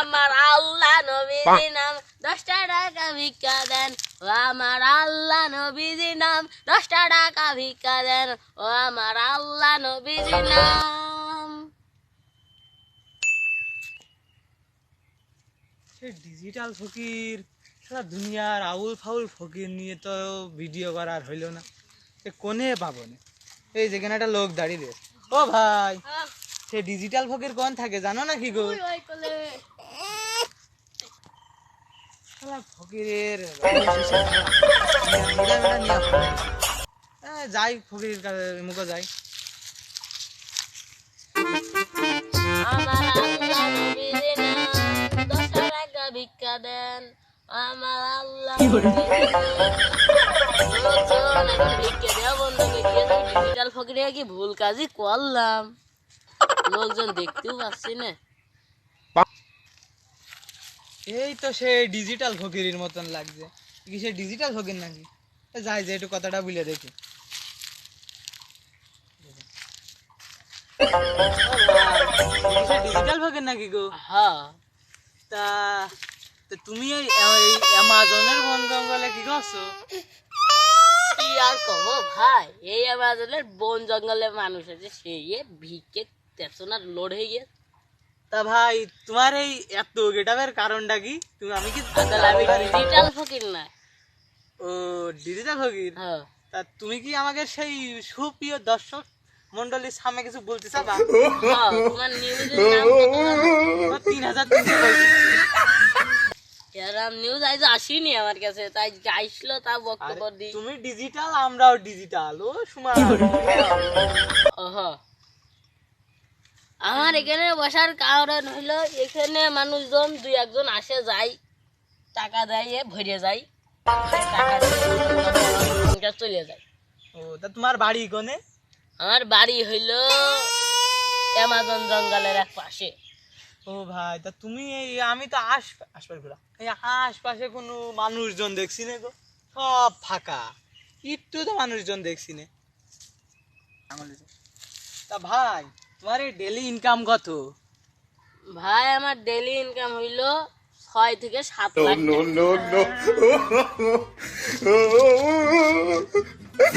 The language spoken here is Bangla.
আমার আল্লাহ নবীজি নাম। দশটা টাকা ভিক্ষা দেন ও আমার আল্লাহ নবীজি নাম। দশটা টাকা ভিক্ষা দেন ও আমার আল্লাহ নবীজি নাম। ডিজিটাল ফকির সারা দুনিয়ার আউল ফাউল ফকির নিয়ে তো ভিডিও করার হইল না। সে কোনে পাবো না এই যেখানে একটা লোক দাঁড়িয়ে ও ভাই সে ডিজিটাল ফকির কোন থাকে? জানো না কি গো? ফকিরের যাই ফকিরের কাছে মুখে যাই। ভিক্ষা দেন। আমার আল্লাহ এখন ভিক্ষা দেওয়া বন্ধ ডিজিটাল ফকিরে কি ভুল কাজই করলাম? লোকজন দেখতেও পাচ্ছি না। এই তো সে ডিজিটাল ফকিরের মতন লাগছে। কি সে ডিজিটাল ফকির নাকি? যাই যে একটু কথাটা বলে দেখি। ডিজিটাল ফকির নাকি গো? হ্যাঁ। তা তুমি এই এই অ্যামাজনের বন জঙ্গলে কি করছ? কি আর কব ভাই? এই আমাদের বন জঙ্গলে মানুষ আছে সেই এ ভিক্ষে তেসোনার লোড হয়ে গিয়ে তা ভাই তোমার এই এত গেটাবের কারণটা কি? তুমি আমি কি ডিজিটাল ফকির না। ও ডিজিটাল ফকির? হ্যাঁ। তা তুমি কি আমাকে সেই সুপ্রিয় দর্শক মন্ডলীর সামনে কিছু বলতে চাবা? হ্যাঁ, তিন হাজার এরম নিউজ আজ আসেনি আমার কাছে তাই যাইছিল তা বক্তব্য দিই। তুমি ডিজিটাল আমরাও ডিজিটাল ও ওহ। আমার এখানে বসার কারণ হইল এখানে মানুষজন দুই একজন আসে যায় টাকা দেয় এ ভরে যায় টাকা চলে যায়। ও তা তোমার বাড়ি কোনে? আমার বাড়ি হইল অ্যামাজন জঙ্গলের এক পাশে। ও ভাই তা তুমি এই আমি তো আশ আশপাশ ঘোরা এই আশপাশে কোনো মানুষজন দেখছি না গো? সব ফাঁকা। একটু তো মানুষজন দেখছি না। তা ভাই তোমার এই ডেলি ইনকাম কত ভাই আমার ডেলি ইনকাম হইল ছয় থেকে সাত লাখ।